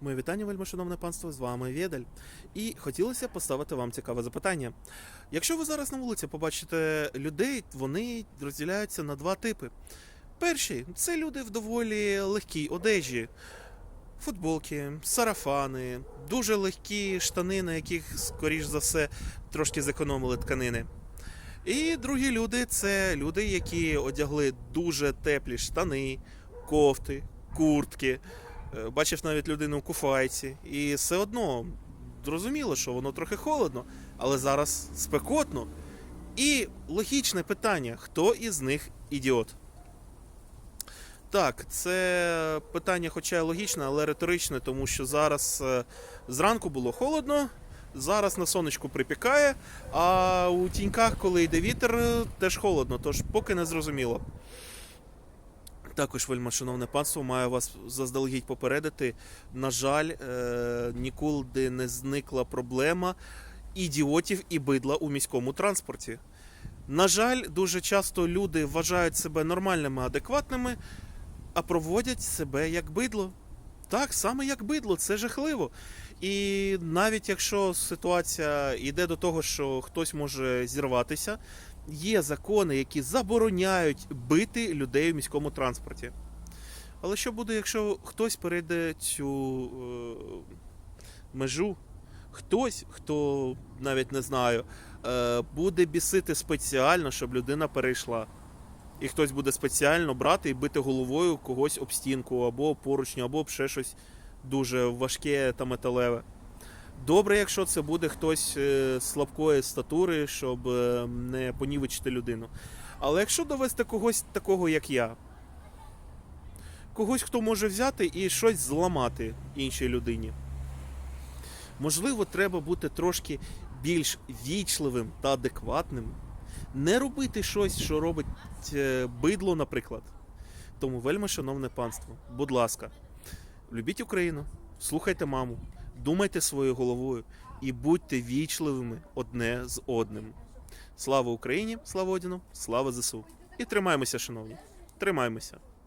Моє вітання, вельмишановне панство, з вами Відель. І хотілося поставити вам цікаве запитання. Якщо ви зараз на вулиці побачите людей, вони розділяються на два типи. Перші це люди в доволі легкій одежі. Футболки, сарафани, дуже легкі штани, на яких, скоріш за все, трошки зекономили тканини. І другі люди це люди, які одягли дуже теплі штани, кофти, куртки. Е, Бачив навіть людину в куфайці. І все одно зрозуміло, що воно трохи холодно, але зараз спекотно. І логічне питання: хто із них ідіот? Так, це питання, хоча й логічне, але риторичне, тому що зараз е, зранку було холодно, зараз на сонечку припікає, а у тіньках, коли йде вітер, е, теж холодно, тож поки не зрозуміло. Також, вельмишановне панство, маю вас заздалегідь попередити. На жаль, е, нікуди не зникла проблема ідіотів і бидла у міському транспорті. На жаль, дуже часто люди вважають себе нормальними, адекватними, а проводять себе як бидло. Так, саме як бидло, це жахливо. І навіть якщо ситуація йде до того, що хтось може зірватися, є закони, які забороняють бити людей у міському транспорті. Але що буде, якщо хтось перейде цю е, межу? Хтось, хто навіть не знаю, е, буде бісити спеціально, щоб людина перейшла. І хтось буде спеціально брати і бити головою когось об стінку, або поручню, або ще щось дуже важке та металеве. Добре, якщо це буде хтось е, слабкої статури, щоб е, не понівечити людину. Але якщо довести когось такого, як я, когось, хто може взяти і щось зламати іншій людині, можливо, треба бути трошки більш вічливим та адекватним. Не робити щось, що робить е, бидло, наприклад. Тому, вельми шановне панство, будь ласка, любіть Україну, слухайте маму, думайте своєю головою і будьте вічливими одне з одним. Слава Україні, слава Одіну, слава ЗСУ. І тримаємося, шановні. Тримаємося.